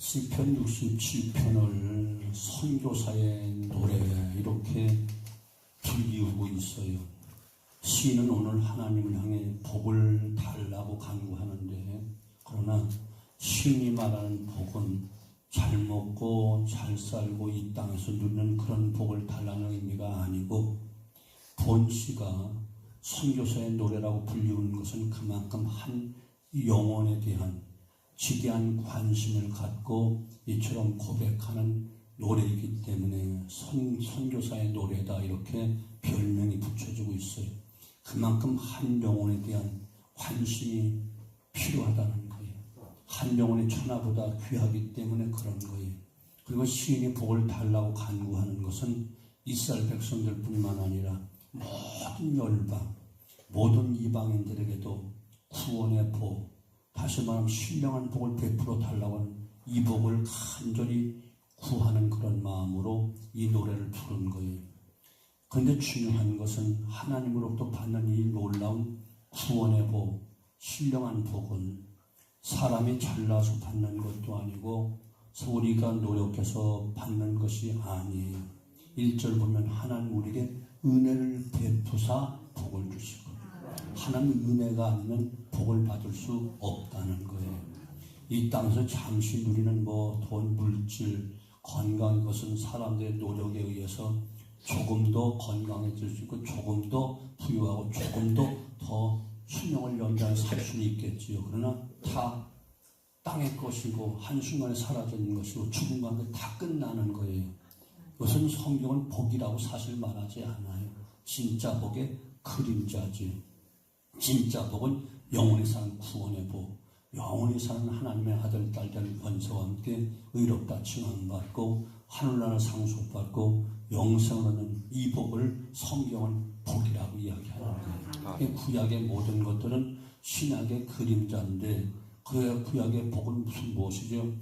시편 67편을 선교사의 노래 이렇게 불리우고 있어요. 시인은 오늘 하나님을 향해 복을 달라고 간구하는데 그러나 시인이 말하는 복은 잘 먹고 잘 살고 이 땅에서 누리는 그런 복을 달라는 의미가 아니고 본시가 선교사의 노래라고 불리우는 것은 그만큼 한 영혼에 대한 지대한 관심을 갖고 이처럼 고백하는 노래이기 때문에 선, 선교사의 노래다 이렇게 별명이 붙여지고 있어요. 그만큼 한 영혼에 대한 관심이 필요하다는 거예요. 한 영혼의 천하보다 귀하기 때문에 그런 거예요. 그리고 시인이 복을 달라고 간구하는 것은 이스라엘 백성들 뿐만 아니라 모든 열방, 모든 이방인들에게도 구원의 복, 다시 말하면 신령한 복을 베풀어 달라고 하는 이 복을 간절히 구하는 그런 마음으로 이 노래를 부른 거예요. 그런데 중요한 것은 하나님으로부터 받는 이 놀라운 구원의 복, 신령한 복은 사람이 잘나서 받는 것도 아니고 우리가 노력해서 받는 것이 아니에요. 1절 보면 하나님 우리에게 은혜를 베푸사 복을 주시고 하나님 은혜가 아니면 복을 받을 수 없다는 거예요. 이 땅에서 잠시 누리는 뭐 돈, 물질, 건강 이것은 사람들의 노력에 의해서 조금 더 건강해질 수 있고 조금 더 부유하고 조금 더 더 수명을 연장해 살 수는 있겠지요. 그러나 다 땅의 것이고 한순간에 사라지는 것이고 죽은 가운데 다 끝나는 거예요. 이것은 성경은 복이라고 사실 말하지 않아요. 진짜 복의 그림자지. 진짜 복은 영원히 사는 구원의 복, 영원히 사는 하나님의 아들, 딸들 권세와 함께 의롭다 칭함받고 하늘나라 상속받고 영생을 얻는 이 복을 성경은 복이라고 이야기하는 거예요. 이 구약의 모든 것들은 신약의 그림자인데 그 구약의 복은 무슨 무엇이죠?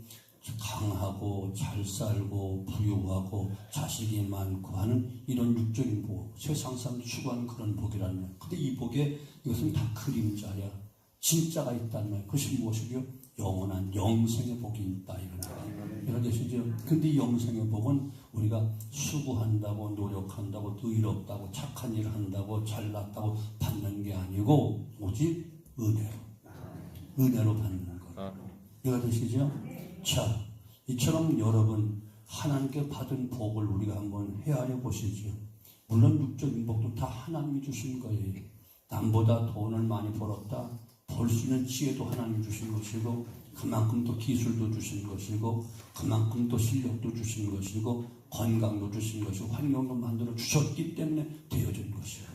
강하고 잘 살고 부유하고 자식이 많고 하는 이런 육적인 복, 세상 사람 추구하는 그런 복이라는 거예요. 근데 이 복에 이것은 다 그림자야. 진짜가 있다는 말. 그것이 무엇이죠? 영원한 영생의 복이 있다 이런 거예요. 이런 뜻이죠. 근데 이 영생의 복은 우리가 수고한다고 노력한다고 의롭다고 착한 일을 한다고 잘났다고 받는 게 아니고 오직 은혜로 은혜로 받는 것. 이해가 되시죠? 자, 이처럼 여러분 하나님께 받은 복을 우리가 한번 헤아려 보시죠. 물론 육적인 복도 다 하나님이 주신 거예요. 남보다 돈을 많이 벌었다. 벌수 있는 지혜도 하나님 주신 것이고 그만큼 또 기술도 주신 것이고 그만큼 또 실력도 주신 것이고 건강도 주신 것이고 환경도 만들어 주셨기 때문에 되어진 것이에요.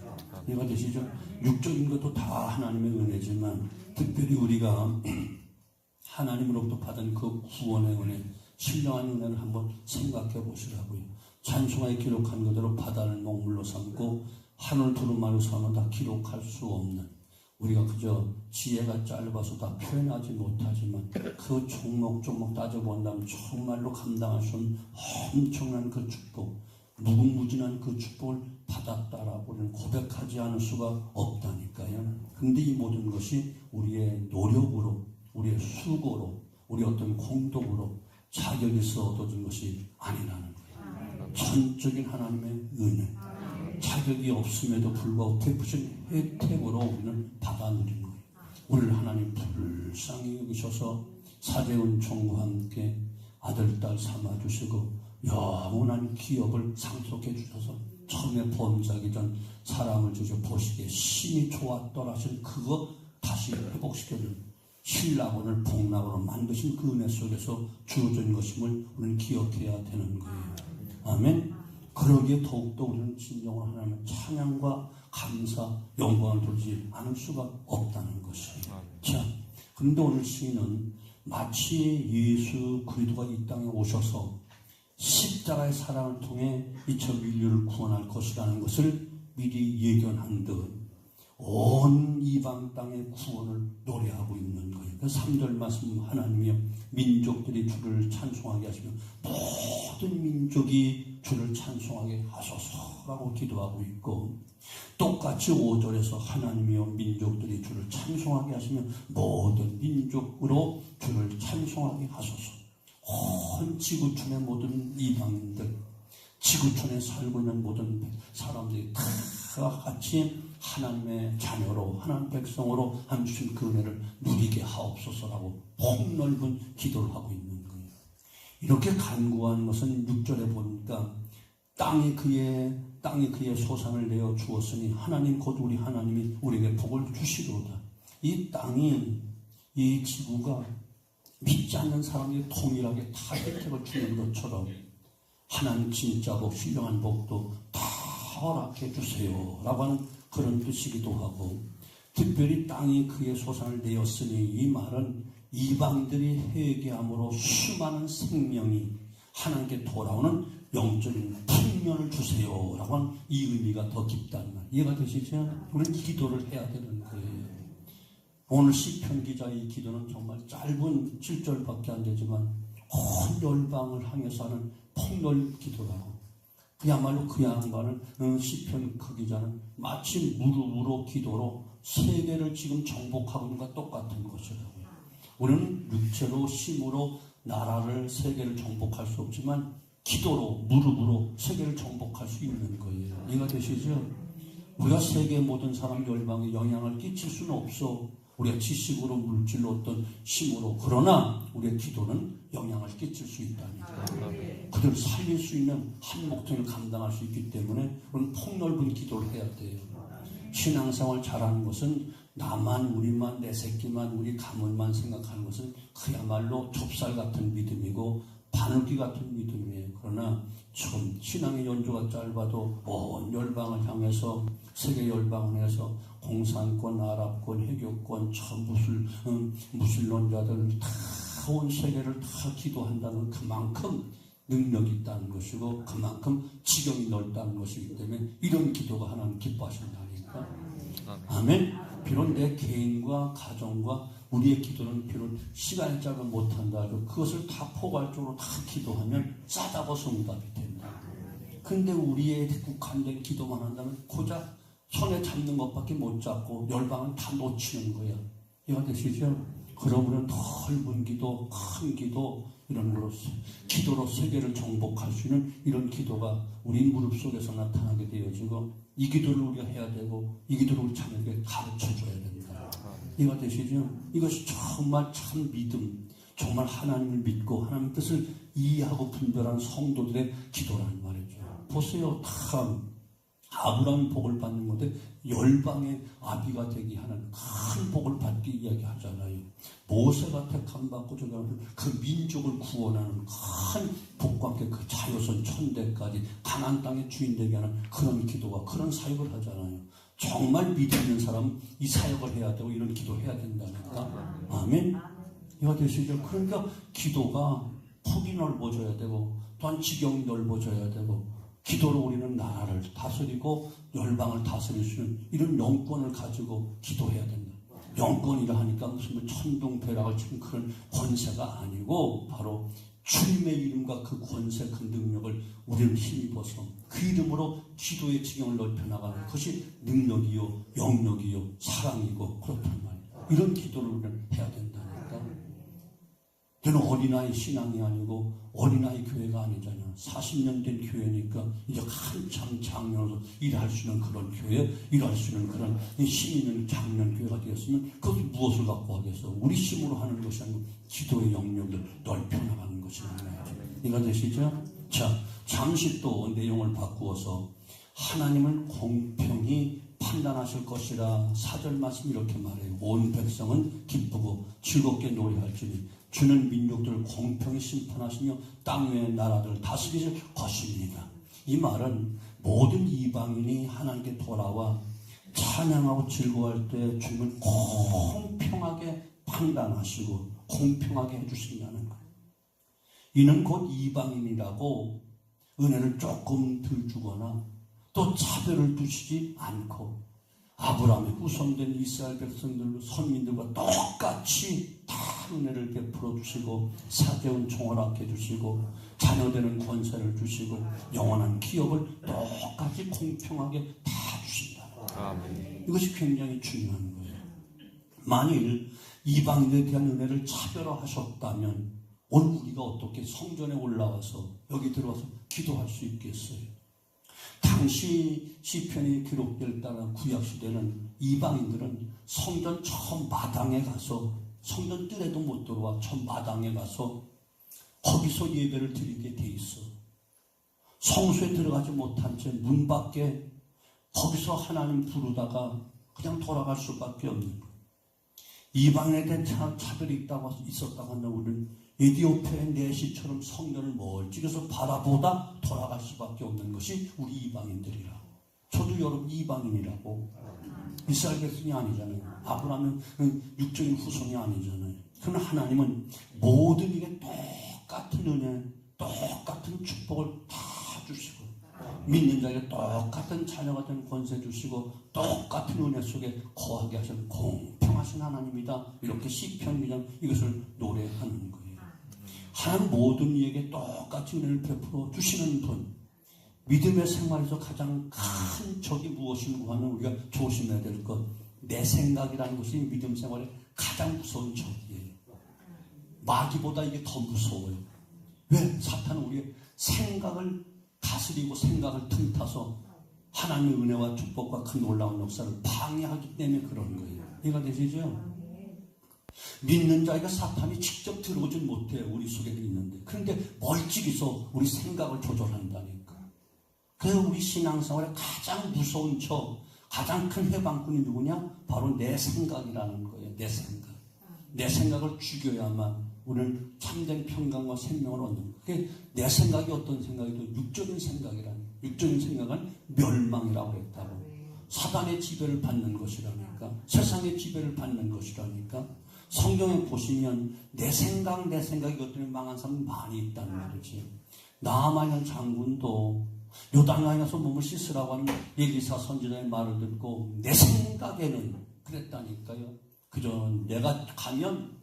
이해가 되시죠? 육적인 것도 다 하나님의 은혜지만 특별히 우리가 하나님으로부터 받은 그 구원의 은혜, 신령한 은혜를 한번 생각해 보시라고요. 찬송하에 기록한 그대로 바다를 먹물로 삼고 하늘 두루마리 삼아 다 기록할 수 없는 우리가 그저 지혜가 짧아서 다 표현하지 못하지만 그 종목종목 따져본다면 정말로 감당할 수 없는 엄청난 그 축복, 무궁무진한 그 축복을 받았다라고 우리는 고백하지 않을 수가 없다니까요. 근데 이 모든 것이 우리의 노력으로, 우리의 수고로, 우리 어떤 공덕으로 자격이 있어 얻어진 것이 아니라는 거예요. 전적인 하나님의 은혜. 자격이 없음에도 불구하고 베푸신 혜택으로 우리는 받아 누린 거예요. 오늘 하나님 불쌍히 여기셔서 사대원 총과 함께 아들, 딸 삼아주시고 영원한 기업을 상속해 주셔서 처음에 범자기 전 사람을 주셔 보시기에 심히 좋았더라 하신 그거 다시 회복시켜주는 신라곤을 복락으로 만드신 그 은혜 속에서 주어진 것임을 우리는 기억해야 되는 거예요. 아멘. 그러기에 더욱더 우리는 진정으로 하나님의 찬양과 감사, 영광을 돌리지 않을 수가 없다는 것이에요. 자, 그런데 오늘 시인은 마치 예수 그리스도가 이 땅에 오셔서 십자가의 사랑을 통해 이처럼 인류를 구원할 것이라는 것을 미리 예견한 듯 온 이방 땅의 구원을 노래하고 있는 거예요. 그 3절 말씀 하나님이여 민족들이 주를 찬송하게 하시며 모든 민족이 주를 찬송하게 하소서라고 기도하고 있고 똑같이 5절에서 하나님이여 민족들이 주를 찬송하게 하시며 모든 민족으로 주를 찬송하게 하소서 온 지구촌의 모든 이방인들, 지구촌에 살고 있는 모든 사람들이 다 같이 하나님의 자녀로, 하나님 백성으로 한 주신 그 은혜를 누리게 하옵소서라고 폭넓은 기도를 하고 있는 거예요. 이렇게 간구한 것은 6절에 보니까 땅이 그의 땅이 그의 소산을 내어 주었으니 하나님 곧 우리 하나님이 우리에게 복을 주시로다. 이 땅이 이 지구가 믿지 않는 사람이 동일하게 다 혜택을 주는 것처럼 하나님 진짜 복, 신령한 복도 다 허락해 주세요. 라고 하는 그런 뜻이기도 하고 특별히 땅이 그의 소산을 내었으니 이 말은 이방들이 회개함으로 수많은 생명이 하나님께 돌아오는 영적인 풍년을 주세요. 라고 하는 이 의미가 더 깊다는 말. 이해가 되시죠? 우리는 기도를 해야 되는 거예요. 오늘 시편 기자의 기도는 정말 짧은 7절밖에 안 되지만 온 열방을 향해서 하는 폭넓은 기도라고. 그야말로 그 양반은 어, 시편 그 기자는 마치 무릎으로 기도로 세계를 지금 정복하고 있는 것과 똑같은 것이라고요. 우리는 육체로 힘으로 나라를 세계를 정복할 수 없지만 기도로 무릎으로 세계를 정복할 수 있는 거예요. 이해가 되시죠? 우리가 세계 모든 사람 열방에 영향을 끼칠 수는 없어. 우리가 지식으로 물질로 어떤 힘으로 그러나 우리의 기도는 영향을 끼칠 수 있다니까. 그들을 살릴 수 있는 한 목적을 감당할 수 있기 때문에 우리는 폭넓은 기도를 해야 돼요. 신앙생활 잘하는 것은 나만 우리만 내 새끼만 우리 가문만 생각하는 것은 그야말로 좁쌀 같은 믿음이고 바늘기 같은 믿음이에요. 그러나 참 신앙의 연조가 짧아도 온 열방을 향해서 세계 열방을 해서 공산권, 아랍권, 해교권, 전 무술 음, 무술론자들 다 온 세계를 다 기도한다는 그만큼 능력이 있다는 것이고 그만큼 지경이 넓다는 것이기 때문에 이런 기도가 하나님 기뻐하신다니까. 아멘. 비록 내 개인과 가정과 우리의 기도는 비록 시간이 짧아 못한다 그것을 다 포괄적으로 다 기도하면 싸다고 성답이 된다. 근데 우리의 국한된 기도만 한다면 고작 손에 잡는 것밖에 못 잡고 열방은 다 놓치는 거야. 이해가 되시죠? 그러므로 넓은 기도, 큰 기도, 이런 걸로 기도로 세계를 정복할 수 있는 이런 기도가 우리 무릎 속에서 나타나게 되어지고 이 기도를 우리가 해야 되고 이 기도를 우리 자녀에게 가르쳐 줘야 된다. 이해가 되시죠? 이것이 정말 참 믿음, 정말 하나님을 믿고 하나님 뜻을 이해하고 분별한 성도들의 기도라는 말이죠. 보세요. 참 아브라함 복을 받는 건데 열방의 아비가 되게 하는 큰 복을 받기 이야기하잖아요. 모세가 택함 받고 저그 민족을 구원하는 큰 복과 함께 그 자유선 천대까지 가나안 땅의 주인 되게 하는 그런 기도와 그런 사역을 하잖아요. 정말 믿음 있는 사람은 이 사역을 해야 되고 이런 기도 해야 된다니까. 아멘. 이거 되시죠? 그러니까 기도가 폭이 넓어져야 되고 또한 지경이 넓어져야 되고 기도로 우리는 나라를 다스리고 열방을 다스릴 수 있는 이런 영권을 가지고 기도해야 된다. 영권이라 하니까 무슨 뭐 천둥벼락을 치는 그런 권세가 아니고 바로 주님의 이름과 그 권세 그 능력을 우리는 힘입어서 그 이름으로 기도의 지경을 넓혀나가는 것이 능력이요 영역이요 사랑이고 그렇단 말이에요. 이런 기도를 우리는 해야 된다니까. 저는 어린아이 신앙이 아니고 어린아이 교회가 아니잖아요. 40년 된 교회니까 이제 한참 장년으로 일할 수 있는 그런 교회, 일할 수 있는 그런 힘 있는 장년 교회가 되었으면 그것이 무엇을 갖고 하겠어? 우리 힘으로 하는 것이 아니고 기도의 영역을 넓혀나가는 것이잖아요. 이해가 되시죠? 자, 잠시 또 내용을 바꾸어서 하나님은 공평히 판단하실 것이라 사절 말씀 이렇게 말해요. 온 백성은 기쁘고 즐겁게 노래할지니 주는 민족들을 공평히 심판하시며 땅 외의 나라들을 다스리실 것입니다. 이 말은 모든 이방인이 하나님께 돌아와 찬양하고 즐거워할 때 주님은 공평하게 판단하시고 공평하게 해주신다는 거예요. 이는 곧 이방인이라고 은혜를 조금 덜 주거나 또 차별을 두시지 않고 아브라함의 후손된 이스라엘 백성들, 선민들과 똑같이 다 은혜를 베풀어 주시고 사대운 총활하게 해주시고 자녀되는 권세를 주시고 영원한 기업을 똑같이 공평하게 다 주신다. 아멘. 이것이 굉장히 중요한 거예요. 만일 이방인에 대한 은혜를 차별화하셨다면 오늘 우리가 어떻게 성전에 올라와서 여기 들어와서 기도할 수 있겠어요? 당시 시편이 기록될 따라 구약 시대는 이방인들은 성전 저 마당에 가서 성전 뜰에도 못 들어와 저 마당에 가서 거기서 예배를 드리게 돼 있어. 성소에 들어가지 못한 채 문 밖에 거기서 하나님 부르다가 그냥 돌아갈 수밖에 없는 거예요. 이방에 대한 차, 차별이 있다고 있었다고 한다면 우리는 에디오피아의 내시처럼 성전을 멀찍이서 바라보다 돌아갈 수밖에 없는 것이 우리 이방인들이라고. 저도 여러분 이방인이라고. 이스라엘 백성이 아니잖아요. 아브라함은 육적인 후손이 아니잖아요. 그러나 하나님은 모든 이게 똑같은 은혜, 똑같은 축복을 다 믿는 자에게 똑같은 자녀가 되는 권세 주시고 똑같은 은혜 속에 거하게 하시는 공평하신 하나님이다. 이렇게 시편 기장 이것을 노래하는 거예요. 하나님 모든 이에게 똑같이 은혜를 베풀어 주시는 분. 믿음의 생활에서 가장 큰 적이 무엇인가 하면 우리가 조심해야 될 것. 내 생각이라는 것이 믿음 생활의 가장 무서운 적이에요. 마귀보다 이게 더 무서워요. 왜? 사탄은 우리의 생각을 다스리고 생각을 틈타서 하나님의 은혜와 축복과 큰 놀라운 역사를 방해하기 때문에 그런 거예요. 이해가 되시죠? 믿는 자에게 사탄이 직접 들어오진 못해요. 우리 속에 있는데. 그런데 멀찍이서 우리 생각을 조절한다니까. 그래서 우리 신앙생활의 가장 무서운 척, 가장 큰 해방꾼이 누구냐? 바로 내 생각이라는 거예요. 내 생각. 내 생각을 죽여야만 우리는 참된 평강과 생명을 얻는 거예요. 내 생각이 어떤 생각이든 육적인 생각이라는 육적인 생각은 멸망이라고 했다고. 사단의 지배를 받는 것이라니까. 세상의 지배를 받는 것이라니까. 성경에 보시면 내 생각, 내 생각 이것들이 망한 사람이 많이 있다는 말이지. 나아만현 장군도 요단강에 가서 몸을 씻으라고 하는 예기사 선지자의 말을 듣고 내 생각에는 그랬다니까요. 그저 내가 가면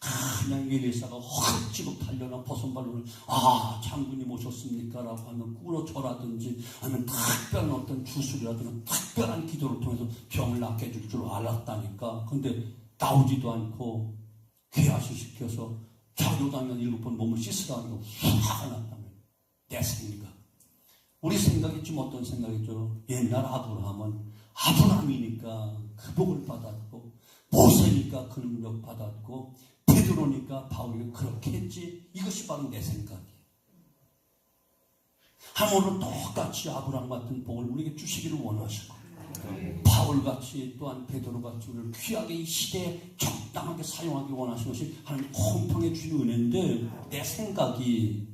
그냥 예리사가 허겁지겁 달려나 벗은발로 아 장군님 오셨습니까? 라고 하면 꾸러져라든지 아니면 특별한 어떤 주술이라든지 특별한 기도를 통해서 병을 낫게 해줄 줄 알았다니까 근데 나오지도 않고 귀하시 시켜서 자료당면 일곱 번 몸을 씻으라고 화가 났다면 내 생각 우리 생각이 지금 어떤 생각이죠? 옛날 아브라함은 아브라함이니까 그 복을 받았고 모세니까 그 능력 받았고 베드로니까 바울이 그렇게 했지 이것이 바로 내 생각이에요. 하물은 똑같이 아브라함 같은 복을 우리에게 주시기를 원하시고 바울같이 또한 베드로같이 우리를 귀하게 이 시대에 적당하게 사용하기 원하시는 것이 하나님 공평해 주신 은혜인데 내 생각이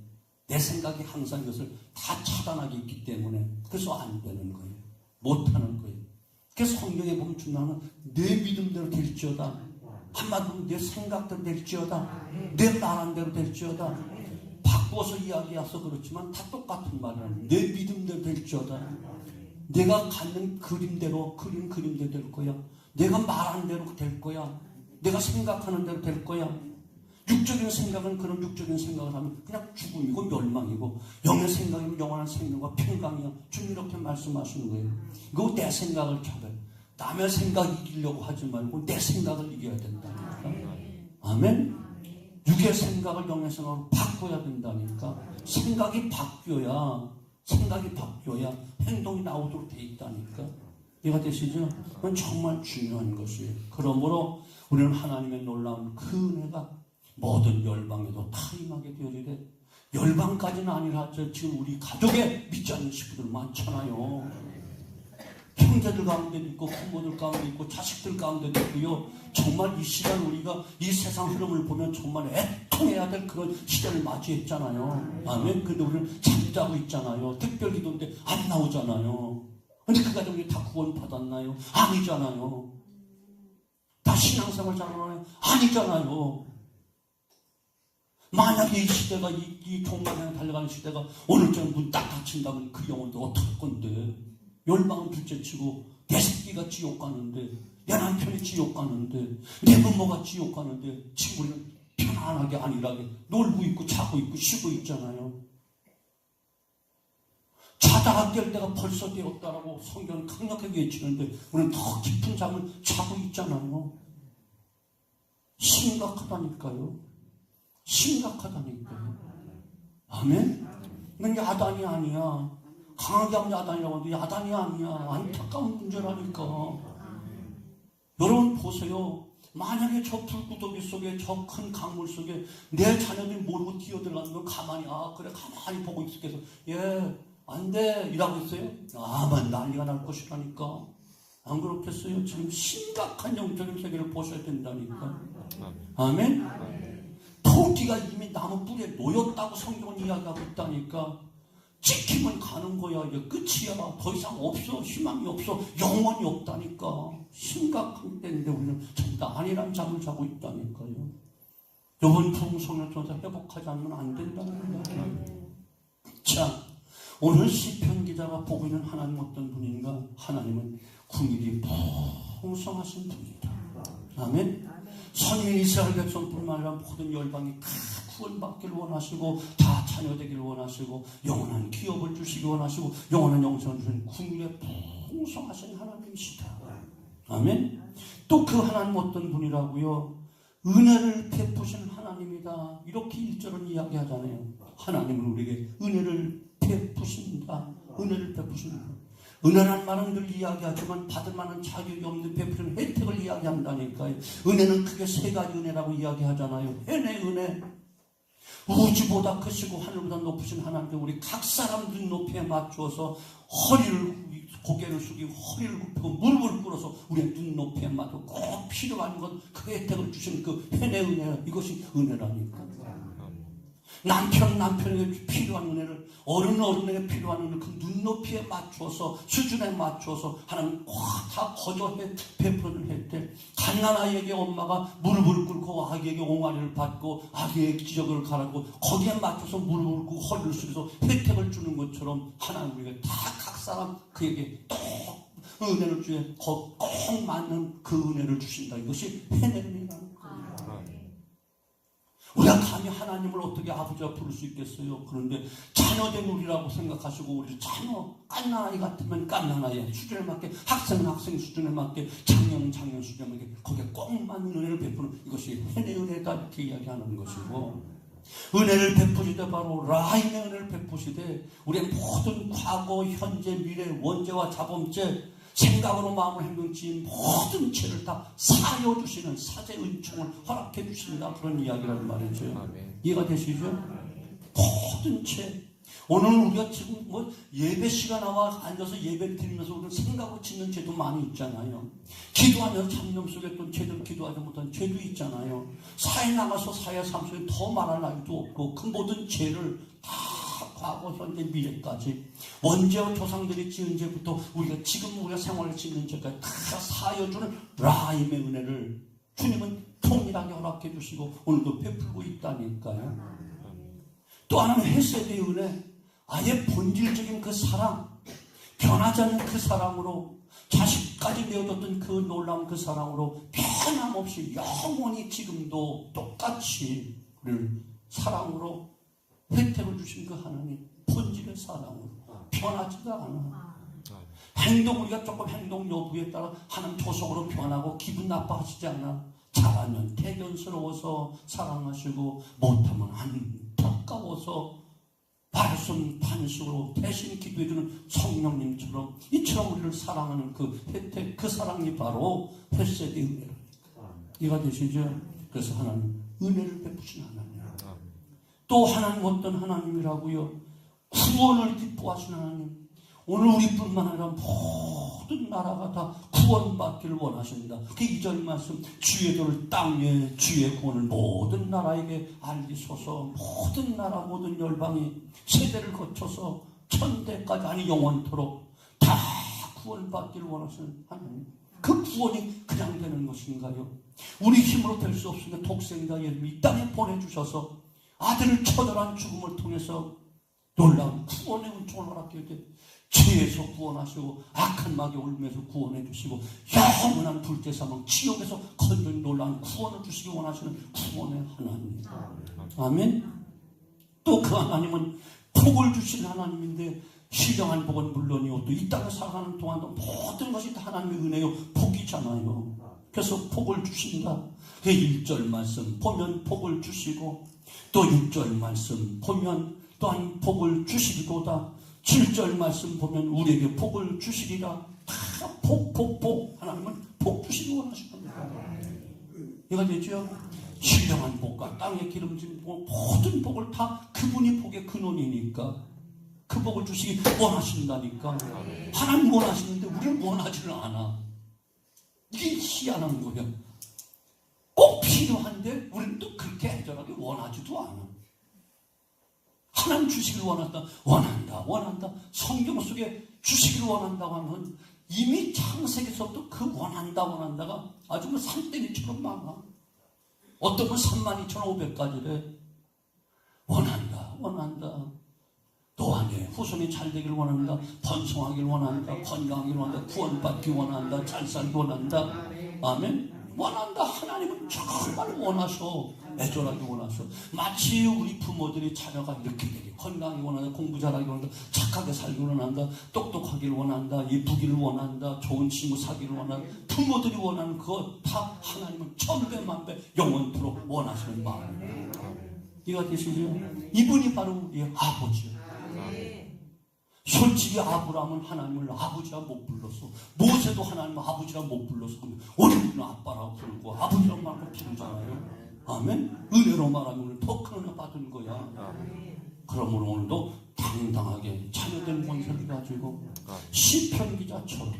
내 생각이 항상 이것을 다 차단하게 있기 때문에 그래서 안 되는 거예요. 못하는 거예요. 그래서 성경에 보면 중요한 건내 믿음대로 될지어다. 한마디로 내 생각대로 될지어다. 내 말한 대로 될지어다. 바꿔서 이야기해서 그렇지만 다 똑같은 말이라는 내 믿음대로 될지어다. 내가 갖는 그림대로 그림 그림대로 될 거야. 내가 말한 대로 될 거야. 내가 생각하는 대로 될 거야. 육적인 생각은 그런 육적인 생각을 하면 그냥 죽음이고 멸망이고 영의 생각이면 영원한 생명과 평강이야. 주님 이렇게 말씀하시는 거예요. 이거 내 생각을 차별. 남의 생각 이기려고 하지 말고 내 생각을 이겨야 된다니까. 아멘. 육의 생각을 영의 생각으로 바꿔야 된다니까. 생각이 바뀌어야 생각이 바뀌어야 행동이 나오도록 돼 있다니까. 이해가 되시죠? 그건 정말 중요한 것이에요. 그러므로 우리는 하나님의 놀라운 그 은혜가 모든 열방에도 다 임하게 되어지되 열방까지는 아니라 저 지금 우리 가족에 믿지 않는 식구들 많잖아요. 형제들 가운데도 있고 부모들 가운데 있고 자식들 가운데도 있고요. 정말 이 시간 우리가 이 세상 흐름을 보면 정말 애통해야 될 그런 시대를 맞이했잖아요. 아멘. 근데 우리는 잠자고 있잖아요. 특별 기도인데 안 나오잖아요. 근데 그 가족이 다 구원 받았나요? 아니잖아요. 다 신앙생활 잘하나요? 아니잖아요. 만약에 이 시대가 이, 이 종말에 달려가는 시대가 오늘처럼 문 딱 닫힌다면 그 영혼들 어떡할 건데 열방은 둘째치고 내 새끼가 지옥 가는데 내 남편이 지옥 가는데 내 부모가 지옥 가는데 우리는 편안하게 안일하게 놀고 있고 자고 있고 쉬고 있잖아요. 자다가 깰 때가 벌써 되었다라고 성경은 강력하게 외치는데 우리는 더 깊은 잠을 자고 있잖아요. 심각하다니까요. 심각하다니까요. 아멘? 난 야단이 아니야. 강하게 하면 야단이라고 하는데 야단이 아니야. 안타까운 문제라니까. 여러분 보세요. 만약에 저 불구덩이 속에 저 큰 강물 속에 내 자녀들이 모르고 뛰어들어가면 가만히 아 그래 가만히 보고 있을게서 예안 돼 이라고 했어요. 아만 난리가 날 것이라니까. 안 그렇겠어요? 지금 심각한 영적인 세계를 보셔야 된다니까. 아멘? 토끼가 이미 나무 뿌리에 놓였다고 성경은 이야기하고 있다니까. 찍히면 가는 거야. 이게 끝이야. 더 이상 없어. 희망이 없어. 영원히 없다니까. 심각한 때인데 우리는 전부 아니란 잠을 자고 있다니까요. 이번 부흥성을 통해서 회복하지 않으면 안 된다는 거야. 자, 오늘 시편 기자가 보고 있는 하나님 어떤 분인가? 하나님은 궁일이 풍성하신 분이다. 아멘. 선인 이스라엘 백성뿐만 아니라 모든 열방이 다 구원받기를 원하시고 다 자녀되기를 원하시고 영원한 기업을 주시기 원하시고 영원한 영생을 주신 궁일에 풍성하신 하나님이시다. 아멘. 또 그 하나님 어떤 분이라고요? 은혜를 베푸시는 하나님이다. 이렇게 일절은 이야기하잖아요. 하나님은 우리에게 은혜를 베푸신다. 은혜를 베푸신다. 은혜란 말은 늘 이야기하지만 받을 만한 자격이 없는 베푸는 혜택을 이야기한다니까요. 은혜는 크게 세 가지 은혜라고 이야기하잖아요. 은혜, 은혜. 우주보다 크시고 하늘보다 높으신 하나님께 우리 각 사람 눈높이에 맞추어서 허리를 고개를 숙이고 허리를 굽히고 무릎을 꿇어서 우리의 눈높이에 맞춰 꼭 필요한 것 그 혜택을 주신 그 은혜 은혜 이것이 은혜라니까. 남편 남편에게 필요한 은혜를 어른 어른에게 필요한 은혜를 그 눈높이에 맞추어서 수준에 맞추어서 하나님 꽉다 거저해 베풀어준 혜택. 갓난 아이에게 엄마가 무릎을 꿇고 아기에게 옹알이를 받고 아기의 기저귀를 갈아고 거기에 맞춰서 무릎을 꿇고 허리를 숙여서 혜택을 주는 것처럼 하나님 우리가 다 각 사람 그에게 똑 은혜를 주에 꼭 맞는 그 은혜를 주신다. 이것이 은혜입니다 우리가 감히 하나님을 어떻게 아버지와 부를 수 있겠어요? 그런데 자녀된 우리라고 생각하시고 우리 자녀 깐난아이 같으면 깐난아이 수준에 맞게 학생은 학생 수준에 맞게 장년은 장년 수준에 맞게 거기에 꼭 맞는 은혜를 베푸는 이것이 은혜 은혜다 이렇게 이야기하는 것이고 은혜를 베푸시되 바로 라인의 은혜를 베푸시되 우리의 모든 과거 현재 미래 원죄와 자범죄 생각으로 마음을 행동치 모든 죄를 다 사여 주시는 사제 은총을 허락해 주신다 그런 이야기라는 말이죠. 아멘. 이해가 되시죠? 모든 죄. 오늘 우리가 지금 뭐 예배 시간 나와 앉아서 예배를 드리면서 우리는 생각으로 짓는 죄도 많이 있잖아요. 기도하면서 잡념 속에 또 제대로 기도하지 못한 죄도 있잖아요. 사회 나가서 사회 삶 속에 더 말할 나위도 없고 그 모든 죄를 다 과거, 현재, 미래까지 원죄와 조상들이 지은 죄부터 우리가 지금 우리가 생활을 짓는 죄까지 다 사여주는 라임의 은혜를 주님은 통일하게 허락해 주시고 오늘도 베풀고 있다니까요. 또 하나는 헤세드의 은혜, 아예 본질적인 그 사랑, 변하지 않는 그 사랑으로 자식까지 내어줬던 그 놀라운 그 사랑으로 변함없이 영원히 지금도 똑같이 사랑으로 혜택을 주신 그 하나님 본질의 사랑으로 변하지가 않아. 행동 우리가 조금 행동 여부에 따라 하나님 조속으로 변하고 기분 나빠하시지 않아. 잘하면 대견스러워서 사랑하시고 못하면 안타까워서 말씀 반식으로 대신 기도해주는 성령님처럼 이처럼 우리를 사랑하는 그 혜택 그 사랑이 바로 햇셋의 은혜랍니다. 이해가 되시죠? 그래서 하나님 은혜를 베푸신 하나님. 또 하나님 어떤 하나님이라고요? 구원을 기뻐하시는 하나님. 오늘 우리뿐만 아니라 모든 나라가 다 구원받기를 원하십니다. 그 이절 말씀 주의 도를 땅에 주의 구원을 모든 나라에게 알리소서 모든 나라 모든 열방이 세대를 거쳐서 천대까지 아니 영원토록 다 구원받기를 원하시는 하나님. 그 구원이 그냥 되는 것인가요? 우리 힘으로 될 수 없으니까 독생자 예수를 이 땅에 보내주셔서 아들을 처절한 죽음을 통해서 놀라운 구원의 은총을 허락해 주 죄에서 구원하시고 악한 막에 울면서 구원해 주시고 영원한 불제 사망 지옥에서 건전 놀라운 구원을 주시기 원하시는 구원의 하나님. 아멘. 또 그 하나님은 복을 주신 하나님인데 신령한 복은 물론이요 또 이 땅에 살아가는 동안도 모든 것이 다 하나님의 은혜요 복이잖아요. 그래서 복을 주신다. 그 1절 말씀 보면 복을 주시고 또 6절 말씀 보면 또한 복을 주시리로다. 7절 말씀 보면 우리에게 복을 주시리라. 다 복, 복, 복. 하나님은 복 주시기 원하십니다. 이해가 되죠? 신령한 복과 땅에 기름진 복 모든 복을 다 그분이 복의 근원이니까 그 복을 주시기 원하신다니까. 하나님 원하시는데 우리는 원하지를 않아. 이게 희한한 거야 꼭 필요한데 원하지도 않아 하나님 주시길 원한다 원한다 원한다. 성경 속에 주시길 원한다고 하면 이미 창세기서부터 그 원한다 원한다가 아주 뭐 산더미처럼 많아. 어떤 분 32,500가지래. 원한다 원한다. 너 안에 후손이 잘 되길 원한다. 번성하길 원한다. 건강하길 원한다. 구원받기 원한다. 잘 살기 원한다. 아멘 원한다. 하나님은 정말 원하셔. 애절하게 원하셔. 마치 우리 부모들이 자녀가 이렇게 되길 건강하기 원한다 공부 잘하기 원한다. 착하게 살기 원한다. 똑똑하길 원한다. 예쁘기를 원한다. 좋은 친구 사기를 원한다. 부모들이 원하는 그거 다 하나님은 천배만배 영원토록 원하시는 마음이에요 이해가 되시죠? 이분이 바로 우리의 아버지예요 솔직히 아브라함은 하나님을 아버지라 못 불렀어. 모세도 하나님을 아버지라 못 불렀어. 근데 우리는 아빠라고 부르고 아버지라고 말고 부르잖아요. 아멘? 은혜로 말하면 더큰 은혜 받은 거야. 그러므로 오늘도 당당하게 자녀된 권세를 가지고 시편 기자처럼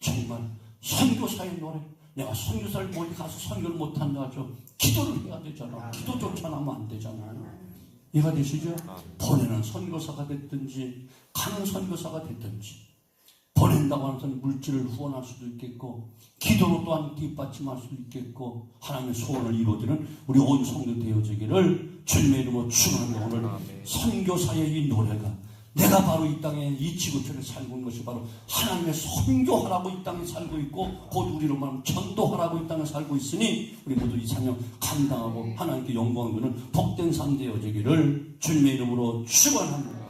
정말 선교사의 노래 내가 선교사를 멀리 가서 선교를 못한다 하죠. 기도를 해야 되잖아. 기도 조차 하면 안 되잖아요. 이해가 되시죠? 보내는 선교사가 됐든지 가는 선교사가 됐든지 보낸다고 하는 것은 물질을 후원할 수도 있겠고 기도로 또한 뒷받침할 수도 있겠고 하나님의 소원을 이루어지는 우리 온 성도 되어지기를 주님의 이름으로 축원합니다. 오늘 선교사의 이 노래가 내가 바로 이 땅에 이 지구촌에 살고 있는 것이 바로 하나님의 선교하라고 이 땅에 살고 있고 곧 우리로 말하면 전도하라고 이 땅에 살고 있으니 우리 모두 이 사명 감당하고 하나님께 영광을 주는 복된 삶 되어지기를 주님의 이름으로 축원합니다.